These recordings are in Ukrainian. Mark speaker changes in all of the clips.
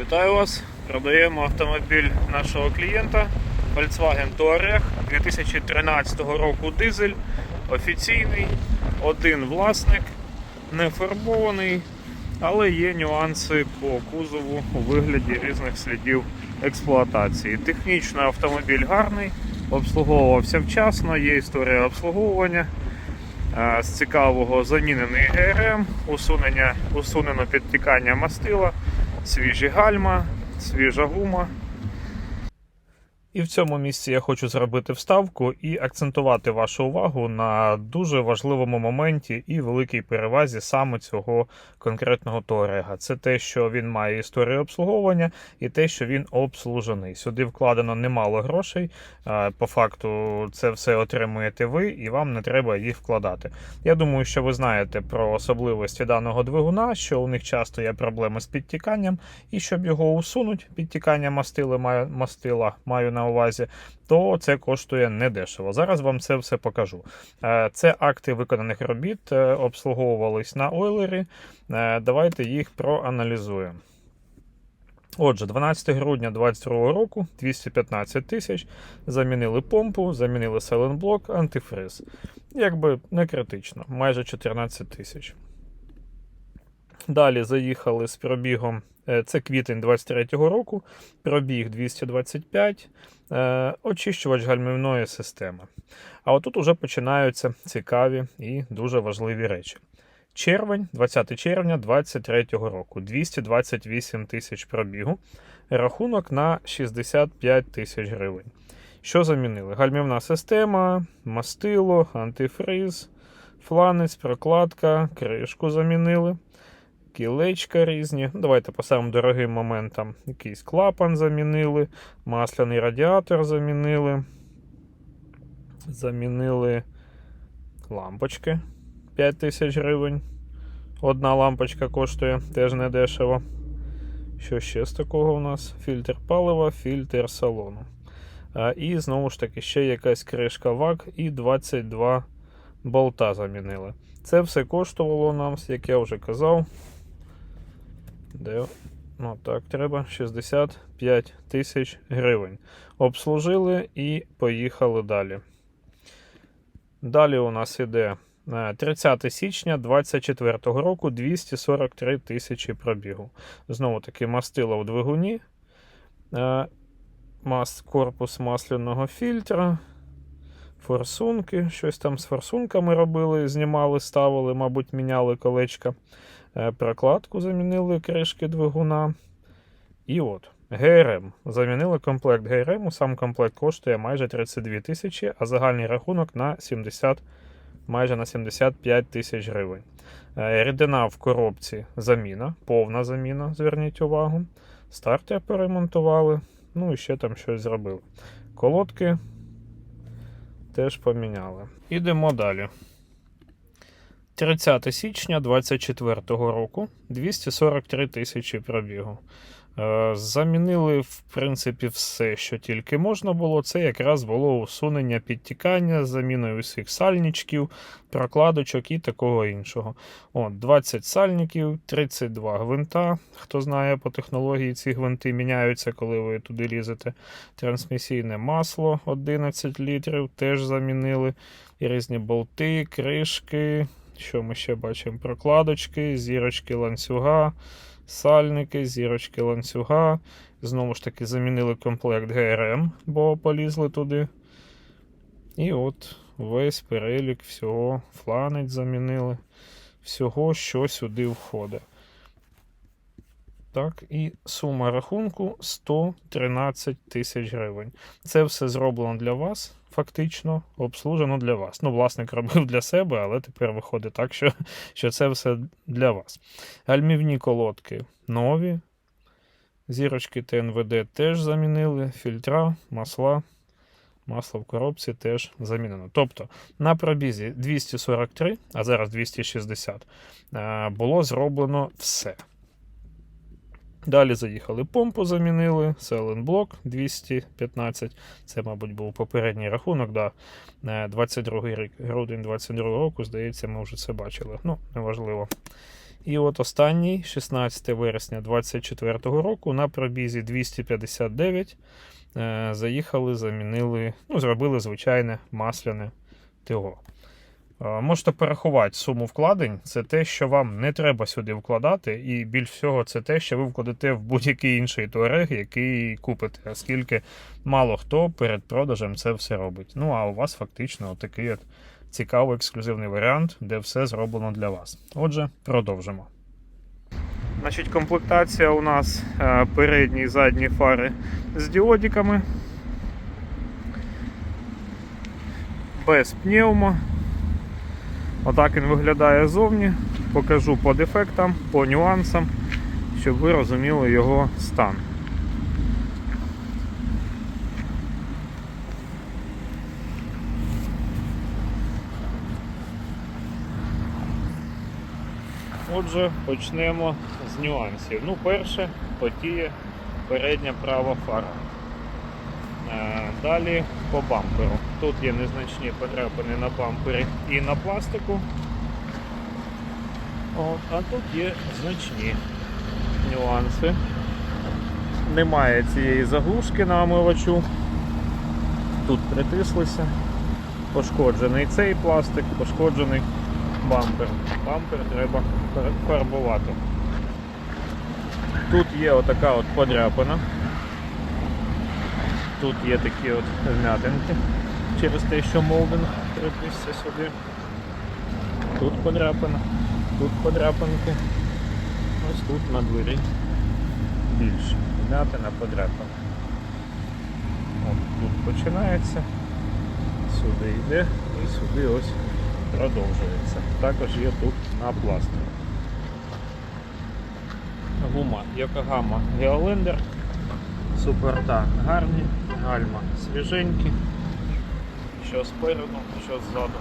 Speaker 1: Вітаю вас! Продаємо автомобіль нашого клієнта Volkswagen Touareg 2013 року дизель. Офіційний, один власник, не фарбований, але є нюанси по кузову у вигляді різних слідів експлуатації. Технічно автомобіль гарний, обслуговувався вчасно, є історія обслуговування. З цікавого замінений ГРМ, усунення, усунено підтікання мастила, свіжі гальма, свіжа гума. І в цьому місці я хочу зробити вставку і акцентувати вашу увагу на дуже важливому моменті і великій перевазі саме цього конкретного Touareg. Це те, що він має історію обслуговування, і те, що він обслужений. Сюди вкладено немало грошей. По факту, це все отримуєте ви, і вам не треба їх вкладати. Я думаю, що ви знаєте про особливості даного двигуна, що у них часто є проблеми з підтіканням, і щоб його усунуть, підтікання мастили маю, мастила маю на увазі, то це коштує недешево. Зараз вам це все покажу. Е, Це акти виконаних робіт, е, обслуговувались на ойлері. Е, Давайте їх проаналізуємо. Отже, 12 грудня 2022 року 215 тисяч. Замінили помпу, замінили селенблок, антифриз. Якби не критично, майже 14 тисяч. Далі заїхали з пробігом. Е, Це квітень 23-го року, пробіг 225, е, очищувач гальмівної системи. А отут уже починаються цікаві і дуже важливі речі. Червень, 20 червня 23-го року, 228 тисяч пробігу, рахунок на 65 тисяч гривень. Що замінили? Гальмівна система, мастило, антифриз, фланець, прокладка, кришку замінили, кілечка різні. Ну, Давайте по самим дорогим моментам. Якийсь клапан замінили, масляний радіатор замінили. Замінили лампочки 5 тисяч гривень. Одна лампочка коштує теж недешево. Що ще з такого у нас? Фільтр палива, фільтр салону. А, І знову ж таки ще якась кришка ВАК і 22 болта замінили. Це все коштувало нам, як я вже казав. Де? Ну так, треба 65 тисяч гривень. Обслужили і поїхали далі. Далі у нас іде е, 30 січня 2024 року 243 тисячі пробігу. Знову таки мастило в двигуні, е, корпус масляного фільтра, форсунки. Щось там з форсунками робили, знімали, ставили, мабуть, міняли колечка. Е, Прокладку замінили кришки двигуна. І от. ГРМ. Замінили комплект ГРМ. Сам комплект коштує майже 32 тисячі, а загальний рахунок на 70, майже на 75 тисяч гривень. Е, Рідина в коробці заміна, повна заміна, зверніть увагу. Стартер поремонтували, ну і ще там щось зробили. Колодки теж поміняли. Ідемо далі. 30 січня 2024 року 243 тисячі пробігу. Е, Замінили, в принципі, все, що тільки можна було. Це якраз було усунення підтікання з заміною усіх сальничків, прокладочок і такого іншого. От, 20 сальників, 32 гвинта. Хто знає, по технології ці гвинти міняються, коли ви туди лізете. Трансмісійне масло 11 літрів, теж замінили. І різні болти, кришки. Що ми ще бачимо? Прокладочки, зірочки ланцюга сальники, зірочки ланцюга. Знову ж таки, замінили комплект ГРМ, бо полізли туди. І от весь перелік всього, фланець замінили, всього, що сюди входить. Так, і сума рахунку 113 тисяч гривень. Це все зроблено для вас, фактично, обслужено для вас. Ну, власник робив для себе, але тепер виходить так, що, що це все для вас. Гальмівні колодки нові. Зірочки ТНВД теж замінили, фільтра, масла. Масло в коробці теж замінено. Тобто на пробізі 243, а зараз 260, е, було зроблено все. Далі заїхали помпу, замінили, селенблок 215. Це, мабуть, був попередній рахунок. Да. Е, 22 рік, грудень 22 року, здається, ми вже це бачили. Ну, неважливо. І от останній, 16 вересня 2024 року, на пробізі 259 е, заїхали, замінили, ну, зробили звичайне масляне ТО. Е, Можете порахувати суму вкладень. Це те, що вам не треба сюди вкладати, і більш всього, це те, що ви вкладете в будь-який інший туарег, який купите, оскільки мало хто перед продажем це все робить. Ну а у вас фактично такий от цікавий ексклюзивний варіант, де все зроблено для вас. Отже, продовжимо. Значить, комплектація у нас е, передні і задні фари з діодиками. Без пневмо. Отак він виглядає зовні. Покажу по дефектам, по нюансам, щоб ви розуміли його стан. Отже, почнемо з нюансів. Ну, перше, потіє передня права фара. Е, Далі по бамперу. Тут є незначні подряпини на бампері і на пластику. От, а тут є значні нюанси. Немає цієї заглушки на омивачу. Тут притислися. Пошкоджений цей пластик, пошкоджений бампер. Бампер треба фарбувати. Тут є отака от подряпина. Тут є такі от вмятинки через те, що молдинг приписся сюди. Тут подряпина, тут подряпинки. Ось тут на двері більше. Вмятина подряпина. От тут починається, сюди йде і сюди ось продовжується. Також є тут на пластику. Гума Yokohama Geolander. Супорта гарні, гальма свіженькі, що спереду, що ззаду.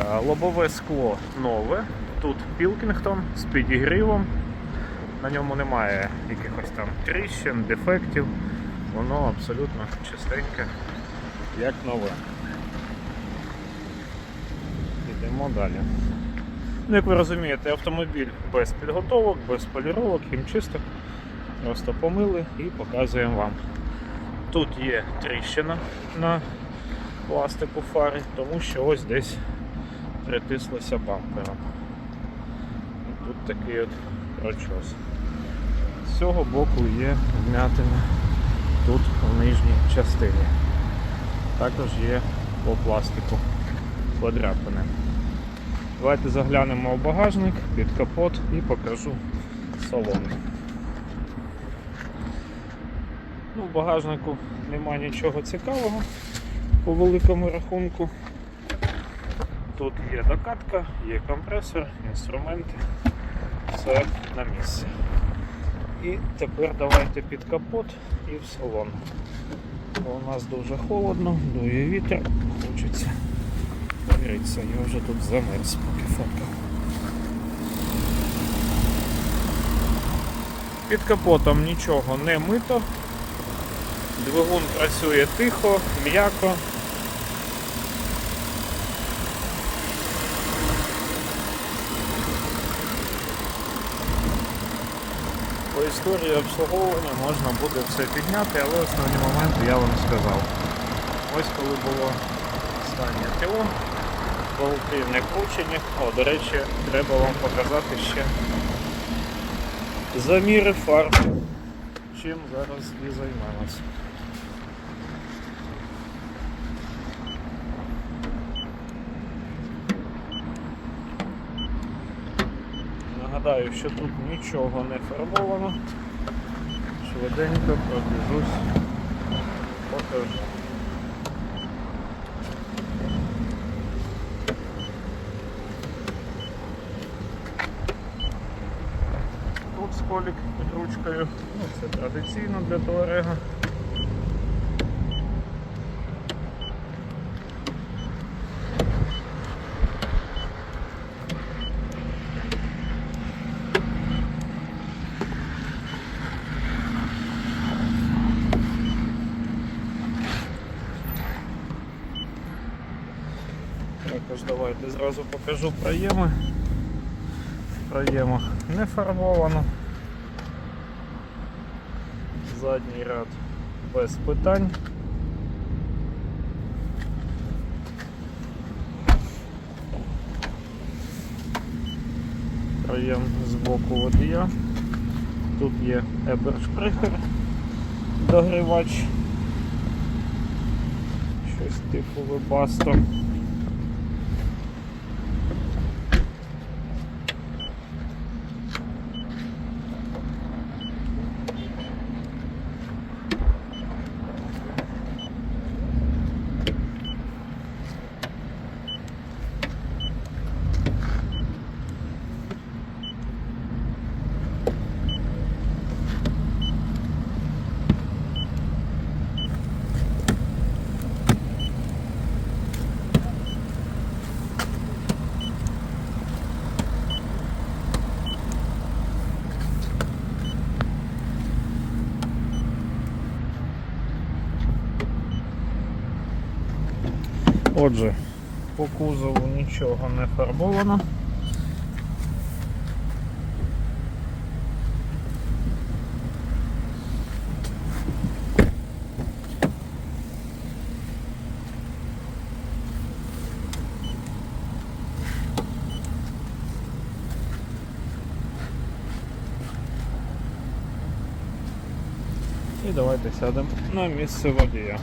Speaker 1: Е, Лобове скло нове. Тут Пілкінгтон з підігрівом. На ньому немає якихось там тріщин, дефектів. Воно абсолютно чистеньке, як нове. Йдемо далі. Ну, як ви розумієте, автомобіль без підготовок, без поліровок, хімчисток. Просто помили і показуємо вам. Тут є тріщина на пластику фари, тому що ось десь притислося бампером. І тут такий от прочос. З цього боку є вмятина тут в нижній частині. Також є по пластику подряпини. Давайте заглянемо в багажник під капот і покажу салон. Ну, в багажнику нема нічого цікавого по великому рахунку. Тут є докатка, є компресор, інструменти, все на місці. І тепер давайте під капот і в салон. У нас дуже холодно, дує вітер, хочеться. Дивіться, я вже тут замерз, поки фоткав. Під капотом нічого не мито. Двигун працює тихо, м'яко. По історії обслуговування можна буде все підняти, але основні моменти я вам сказав. Ось коли було останнє ТО, болти не кручені. О, до речі, треба вам показати ще заміри фар, чим зараз і займаємося. Нагадаю, що тут нічого не фарбовано. Швиденько пробіжусь, покажу. тут з колік під ручкою. Ну, Це традиційно для Туарега. Також давайте зразу покажу проєми. Проємах не фарбовано. Задній ряд без питань. Проєм з боку водія. Тут є Ebersprecher догрівач. Щось типу вебасто. Отже, по кузову нічого не фарбовано. І давайте сядемо на місце водія.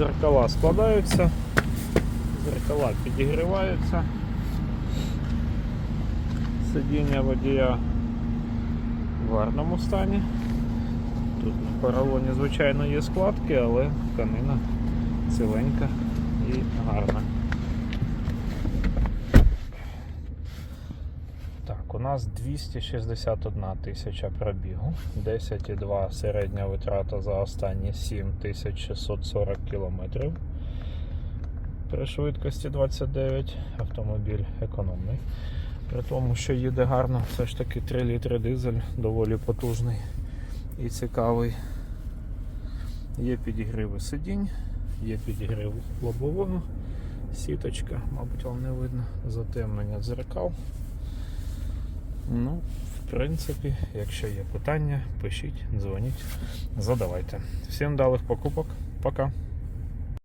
Speaker 1: Зеркала складаються, зеркала підігріваються, сидіння водія в гарному стані. Тут на поролоні, звичайно, є складки, але тканина ціленька і гарна. Так, у нас 261 тисяча пробігу, 10,2 середня витрата за останні 7640 кілометрів. При швидкості 29 автомобіль економний. При тому, що їде гарно, все ж таки 3 літри дизель, доволі потужний і цікавий. Є підігриви сидінь, є підігрів лобового, сіточка, мабуть, вам не видно, затемнення дзеркал. Ну, в принципі, якщо є питання, пишіть, дзвоніть, задавайте. Всім далих покупок. Пока.